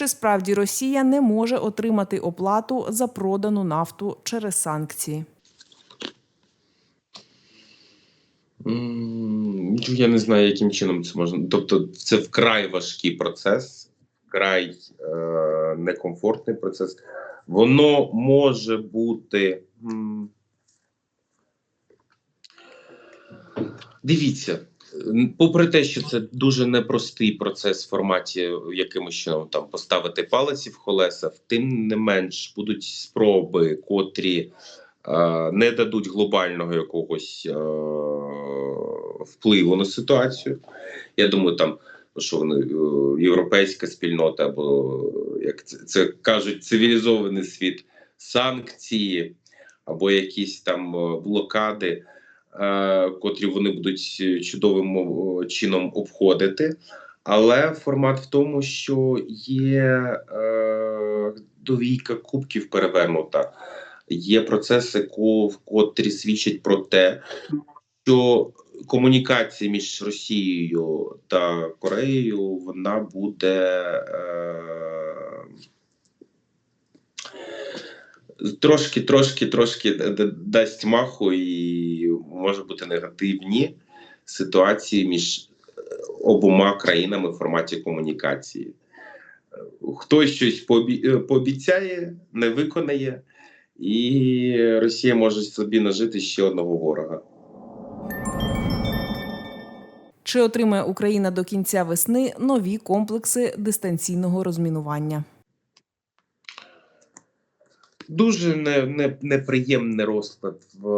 Чи справді Росія не може отримати оплату за продану нафту через санкції? Я не знаю, яким чином це можна. Тобто, це вкрай важкий процес, вкрай е, некомфортний процес. Воно може бути. Дивіться, попри те, що це дуже непростий процес в форматі якимось чином там поставити палиці в колеса, тим не менш будуть спроби, котрі е, не дадуть глобального якогось е, впливу на ситуацію. Я думаю, там що вони е, європейська спільнота, або як це, це кажуть, цивілізований світ, санкції або якісь там е, блокади, котрі вони будуть чудовим е, чином обходити. Але формат в тому, що є е, довійка кубків перевернута, є процеси, ко- котрі свідчать про те, що комунікація між Росією та Кореєю вона буде е, трошки, трошки, трошки дасть маху і може бути негативні ситуації між е, обома країнами в форматі комунікації. Хтось щось е, пообіцяє, не виконає, і Росія може собі нажити ще одного ворога. Чи отримає Україна до кінця весни нові комплекси дистанційного розмінування? Дуже не, не, неприємний розклад в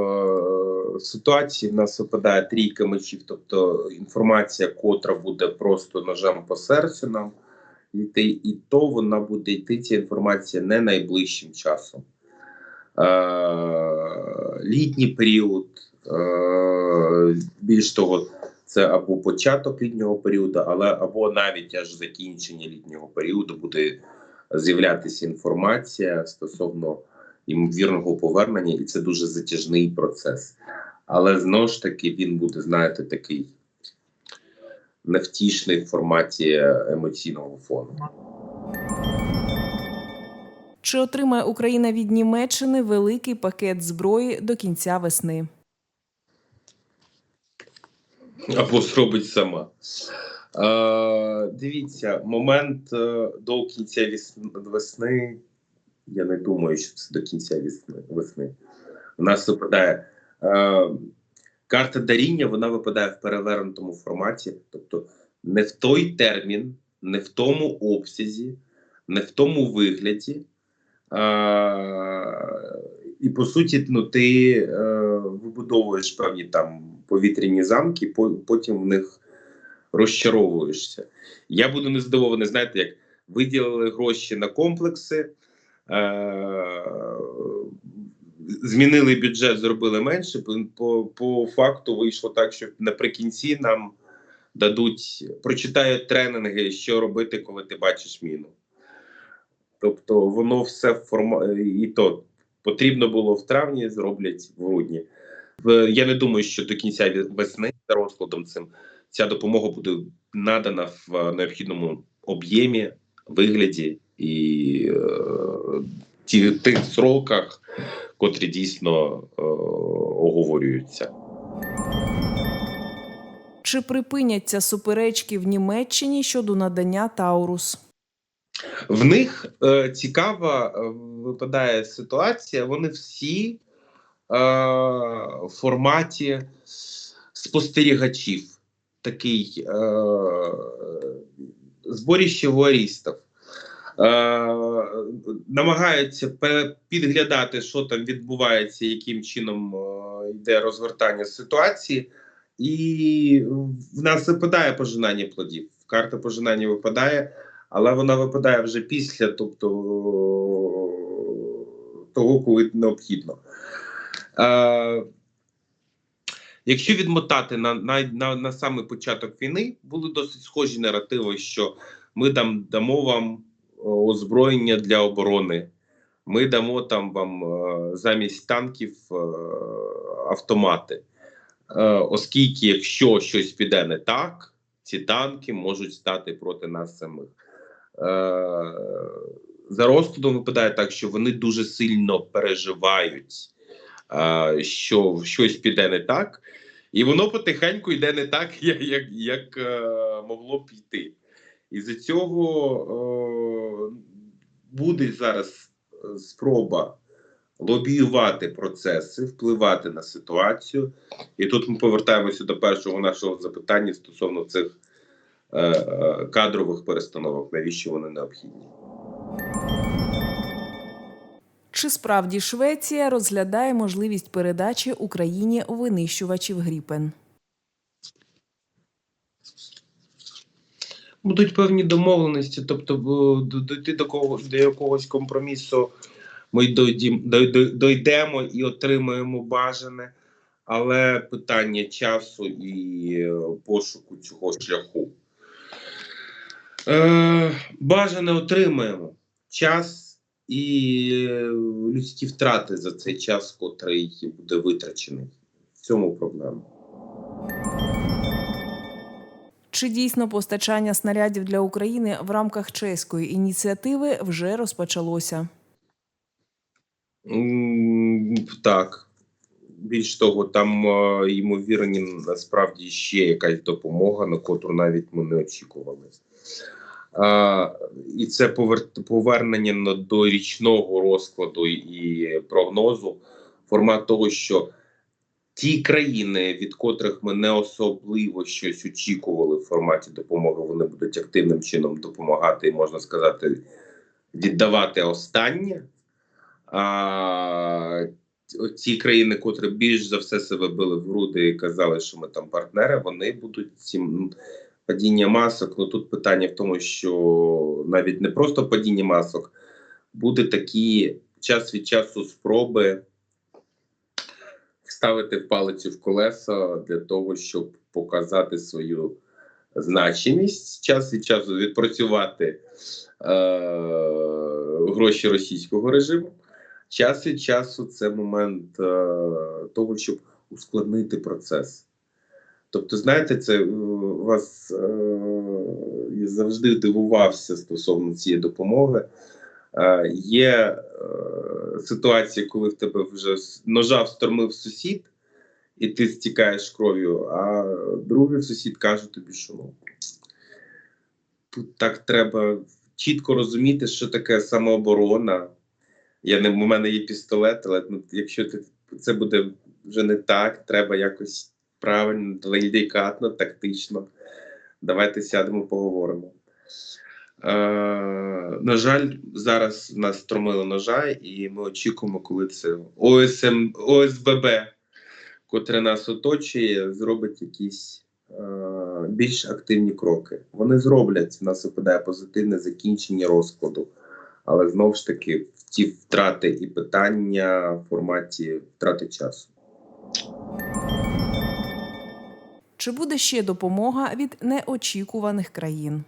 е, ситуації. В нас випадає трійка мечів, тобто інформація, котра буде просто ножем по серцю нам йти, і то вона буде йти ця інформація не найближчим часом. Е, літній період, е, більш того, це або початок літнього періоду, але або навіть аж закінчення літнього періоду буде з'являтися інформація стосовно ймовірного повернення, і це дуже затяжний процес. Але знову ж таки він буде, знаєте, такий невтішний в форматі емоційного фону. Чи отримає Україна від Німеччини великий пакет зброї до кінця весни? або зробить сама. Е, дивіться, момент е, до кінця весни. Я не думаю, що це до кінця весни. У нас випадає е, карта даріння, вона випадає в перевернутому форматі, тобто не в той термін, не в тому обсязі, не в тому вигляді. Е, і по суті, ну, ти е, вибудовуєш певні там повітряні замки, по- потім в них розчаровуєшся. Я буду не здивований, знаєте, як виділили гроші на комплекси, е, змінили бюджет, зробили менше. По, по, факту вийшло так, що наприкінці нам дадуть, прочитають тренинги, що робити, коли ти бачиш міну. Тобто воно все форма і то потрібно було в травні, зроблять в грудні. Я не думаю, що до кінця весни за розкладом цим ця допомога буде надана в е, необхідному об'ємі, вигляді і е, тих сроках, котрі дійсно е, оговорюються. Чи припиняться суперечки в Німеччині щодо надання Таурус? В них е, цікава е, випадає ситуація. Вони всі е, в форматі спостерігачів, такий е, зборіще воарістів. Е, намагаються підглядати, що там відбувається, яким чином е, йде розгортання ситуації, і в нас випадає пожинання плодів. Карта пожинання випадає але вона випадає вже після, тобто того, коли необхідно. Якщо відмотати на, на, на, на самий початок війни, були досить схожі наративи, що ми там дамо вам е, озброєння для оборони. Ми дамо там вам е, замість танків е, автомати. Оскільки, якщо щось піде не так, ці танки можуть стати проти нас самих. за розкладом випадає так, що вони дуже сильно переживають, що щось піде не так, і воно потихеньку йде не так, як, як, як е, могло б йти. І за цього буде зараз е, спроба лобіювати процеси, впливати на ситуацію. І тут ми повертаємося до першого нашого запитання стосовно цих е, кадрових перестановок, навіщо вони необхідні. Чи справді Швеція розглядає можливість передачі Україні винищувачів Гріпен? Будуть певні домовленості, тобто до- дойти до кого до якогось компромісу. Ми дойдемо і отримаємо бажане, але питання часу і е, пошуку цього шляху. Е, бажане отримаємо час і е, людські втрати за цей час, котрий буде витрачений. В цьому проблема. Чи дійсно постачання снарядів для України в рамках чеської ініціативи вже розпочалося? Так. Більш того, там е, ймовірні насправді ще якась допомога, на котру навіть ми не очікували. І це повер- повернення до річного розкладу і прогнозу, формат того, що ті країни, від котрих ми не особливо щось очікували в форматі допомоги, вони будуть активним чином допомагати можна сказати, віддавати останнє. А ті країни, котрі більш за все себе били в груди і казали, що ми там партнери, вони будуть цим падіння масок. Ну тут питання в тому, що навіть не просто падіння масок, буде такі час від часу спроби ставити палицю в колеса для того, щоб показати свою значимість, час від часу відпрацювати е- гроші російського режиму. Час від часу це момент е, того, щоб ускладнити процес. Тобто, знаєте, це е, вас е, я завжди дивувався стосовно цієї допомоги. Е, є е, ситуація, коли в тебе вже ножа встормив сусід, і ти стікаєш кров'ю, а другий сусід каже тобі, що ну, тут так треба чітко розуміти, що таке самооборона. Я не, у мене є пістолет, але ну, якщо ти, це буде вже не так, треба якось правильно, делікатно, тактично. Давайте сядемо, поговоримо. Е, на жаль, зараз нас стромили ножа, і ми очікуємо, коли це ОСМ, ОСББ, котре нас оточує, зробить якісь е, більш активні кроки. Вони зроблять, в нас випадає позитивне закінчення розкладу. Але знову ж таки, ті втрати і питання в форматі втрати часу. Чи буде ще допомога від неочікуваних країн?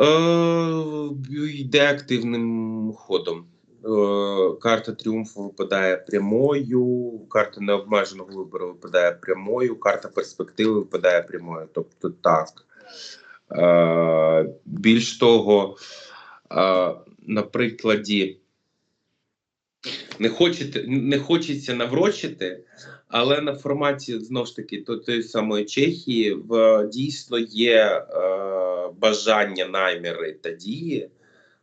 Е, йде активним ходом. Е, карта тріумфу випадає прямою, карта необмеженого вибору випадає прямою, карта перспективи випадає прямою. Тобто так. Е, більш того, на прикладі не, хочете, не хочеться наврочити, але на форматі знову ж таки то, тої самої Чехії в дійсно є е, бажання, наміри та дії,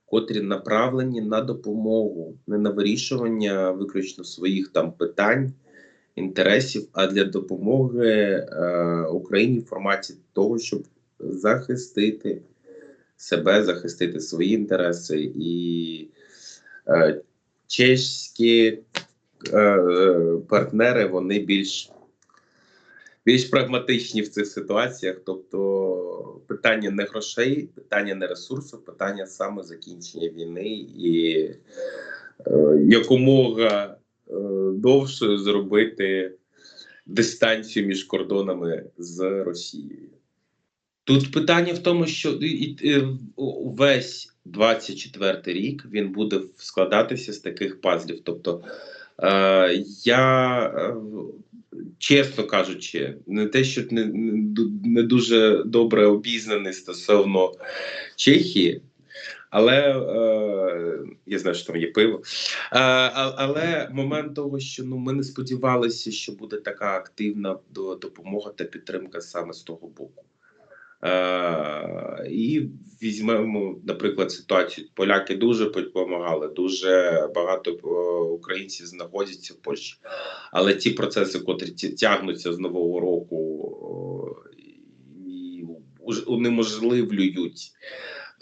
котрі направлені на допомогу, не на вирішування виключно своїх там питань, інтересів, а для допомоги е, Україні в форматі того, щоб захистити себе, захистити свої інтереси і е, чеські е, партнери вони більш, більш прагматичні в цих ситуаціях. Тобто питання не грошей, питання не ресурсу, питання саме закінчення війни і е, якомога е, довше зробити дистанцію між кордонами з Росією. Тут питання в тому, що і, і, е, весь 24 рік він буде складатися з таких пазлів. Тобто Е, я, е, чесно кажучи, не те, що не, не, дуже добре обізнаний стосовно Чехії, але е, я знаю, що там є пиво. Е, але момент того, що ну, ми не сподівалися, що буде така активна до- допомога та підтримка саме з того боку. Е, і візьмемо, наприклад, ситуацію. Поляки дуже допомагали, дуже багато е, українців знаходяться в Польщі. Але ті процеси, котрі тягнуться з нового року і унеможливлюють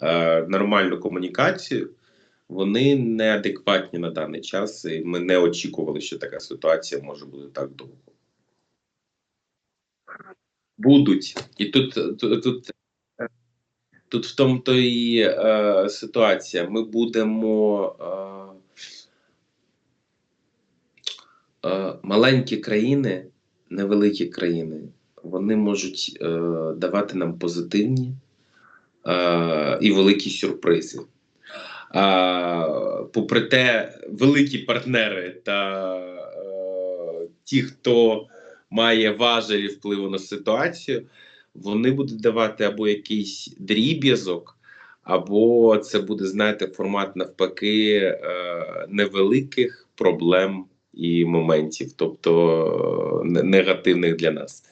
е, нормальну комунікацію, вони неадекватні на даний час, і ми не очікували, що така ситуація може бути так довго. Будуть. І тут, тут, тут, тут в тому то і е, ситуація. Ми будемо. Е, е, маленькі країни, невеликі країни, вони можуть е, давати нам позитивні е, і великі сюрпризи. А, попри те, великі партнери та е, ті, хто має важелі впливу на ситуацію, вони будуть давати або якийсь дріб'язок, або це буде, знаєте, формат навпаки е, невеликих проблем і моментів, тобто е, негативних для нас.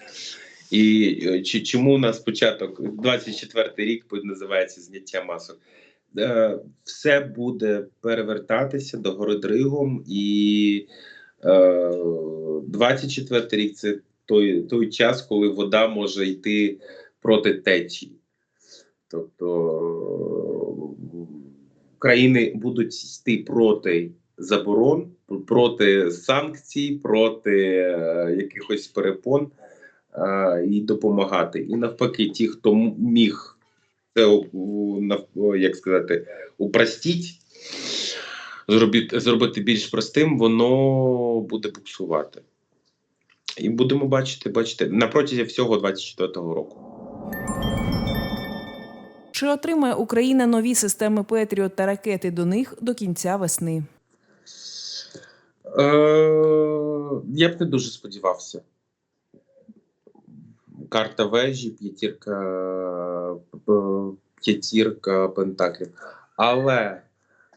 І е, чому у нас початок 24-й рік називається зняття масок? Все буде перевертатися до гори дригом, і 24 рік це той, той час, коли вода може йти проти течії. Тобто країни будуть йти проти заборон, проти санкцій, проти е, якихось перепон е, і допомагати. І навпаки, ті, хто міг це як сказати, упростіть, зробити, зробити більш простим, воно буде буксувати. І будемо бачити, бачити на протязі всього 24-го року. Чи отримає Україна нові системи Петріот та ракети до них до кінця весни? Е, я б не дуже сподівався. Карта вежі, п'ятірка, п'ятірка пентаклів. Але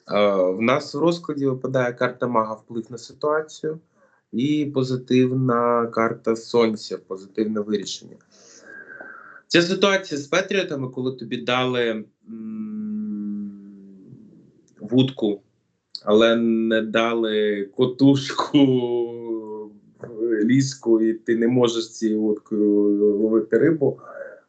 в нас в розкладі випадає карта мага вплив на ситуацію і позитивна карта сонця, позитивне вирішення. Ця ситуація з Петріотами, коли тобі дали вудку але не дали котушку ліску, і ти не можеш цією лодкою ловити рибу.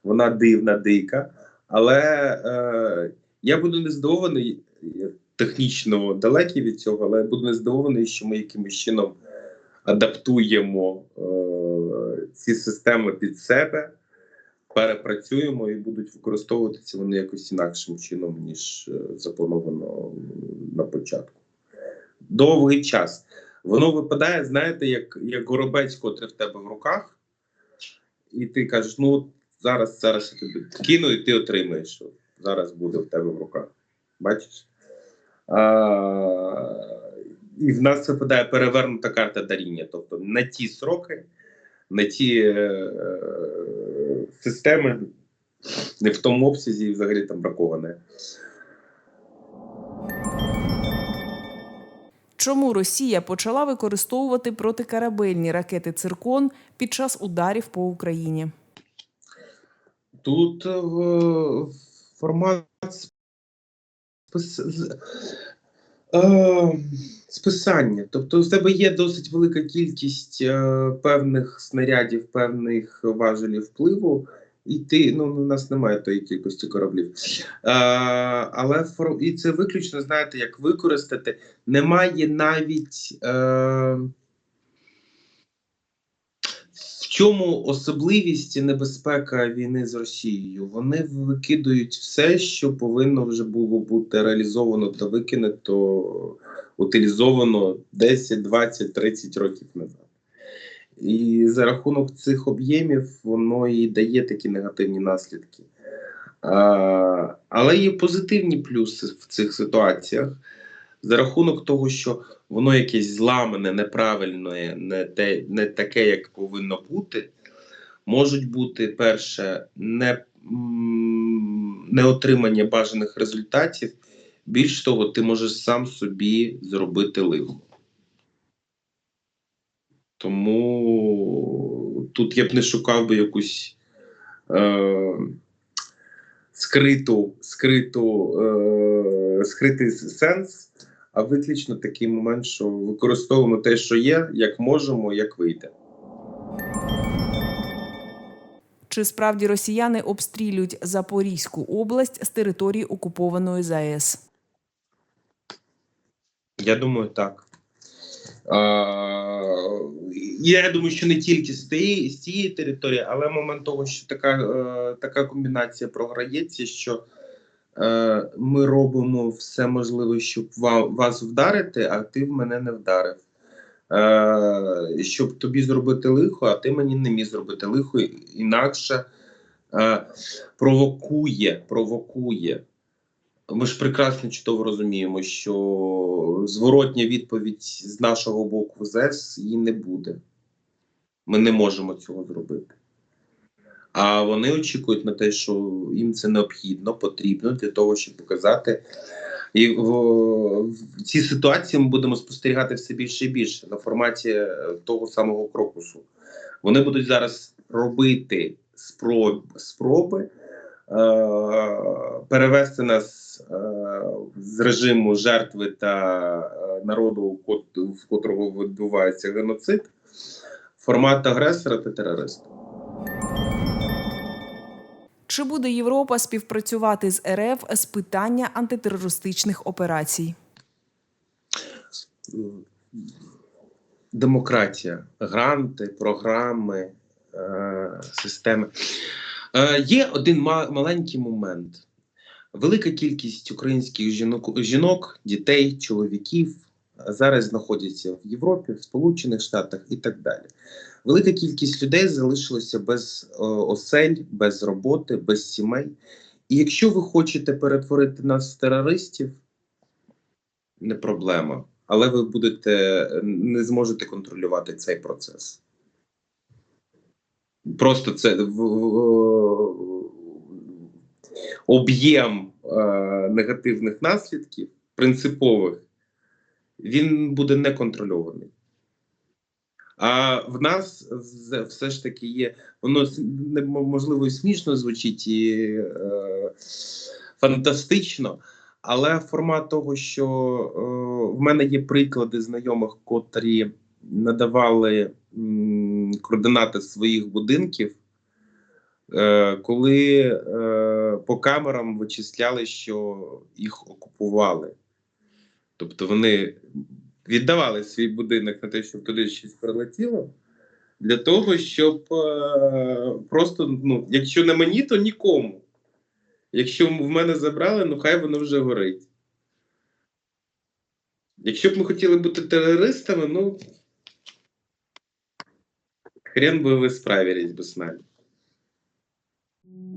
Вона дивна, дика. Але е, я буду не здивований, я технічно далекий від цього, але я буду не здивований, що ми якимось чином адаптуємо е, ці системи під себе, перепрацюємо і будуть використовуватися вони якось інакшим чином, ніж е, заплановано на початку. Довгий час. Воно випадає, знаєте, як, як горобець, котрий в тебе в руках, і ти кажеш: ну, зараз, зараз я тобі кину, і ти отримаєш. Зараз буде в тебе в руках. Бачиш? І в нас випадає перевернута карта даріння. Тобто на ті сроки, на ті е, е, системи, не в тому обсязі і взагалі там браковане. Чому Росія почала використовувати протикорабельні ракети Циркон під час ударів по Україні? Тут е, формат спис... е, списання. Тобто, в тебе є досить велика кількість е, певних снарядів, певних важелів впливу, і ти ну у нас немає тої кількості кораблів. Е, але фор... і це виключно знаєте, як використати. Немає навіть. Е, чому особливість і небезпека війни з Росією? Вони викидують все, що повинно вже було бути реалізовано та викинуто, утилізовано 10, 20, 30 років назад. І за рахунок цих об'ємів воно і дає такі негативні наслідки. А, але є позитивні плюси в цих ситуаціях. За рахунок того, що воно якесь зламане, неправильне, не, те, не таке, як повинно бути, можуть бути перше не, м, неотримання бажаних результатів. Більш того, ти можеш сам собі зробити лихо. Тому тут я б не шукав би якусь е, скриту, скриту, е, скритий сенс, а виключно такий момент, що використовуємо те, що є, як можемо, як вийде. Чи справді росіяни обстрілюють Запорізьку область з території окупованої ЗАЕС? Я думаю, так. Я думаю, що не тільки з цієї, території, але момент того, що така, е, така комбінація програється, що ми робимо все можливе, щоб вас вдарити, а ти в мене не вдарив. Е, щоб тобі зробити лихо, а ти мені не міг зробити лихо, інакше е, провокує, провокує. Ми ж прекрасно чудово розуміємо, що зворотня відповідь з нашого боку ЗЕС її не буде. Ми не можемо цього зробити. А вони очікують на те, що їм це необхідно, потрібно для того, щоб показати. І в, в цій ситуації ми будемо спостерігати все більше і більше на форматі того самого крокусу. Вони будуть зараз робити спроб, спроби е, перевести нас е, з режиму жертви та е, народу, в котрого відбувається геноцид, формат агресора та терориста. Чи буде Європа співпрацювати з РФ з питання антитерористичних операцій? демократія, гранти, програми, е, системи. Е, є один ма- маленький момент. Велика кількість українських жінок, жінок, дітей, чоловіків зараз знаходяться в Європі, в Сполучених Штатах і так далі. Велика кількість людей залишилася без е, осель, без роботи, без сімей. І якщо ви хочете перетворити нас в терористів, не проблема. Але ви будете не зможете контролювати цей процес. Просто це об'єм е, негативних наслідків, принципових, він буде неконтрольований. А в нас все ж таки є, воно можливо смішно звучить і е, фантастично, але формат того, що е, в мене є приклади знайомих, котрі надавали м, координати своїх будинків, е, коли е, по камерам вичисляли, що їх окупували. Тобто вони віддавали свій будинок на те, щоб туди щось прилетіло, для того, щоб е, просто, ну, якщо не мені, то нікому. Якщо в мене забрали, ну хай воно вже горить. Якщо б ми хотіли бути терористами, ну хрен би ви справились би з нами.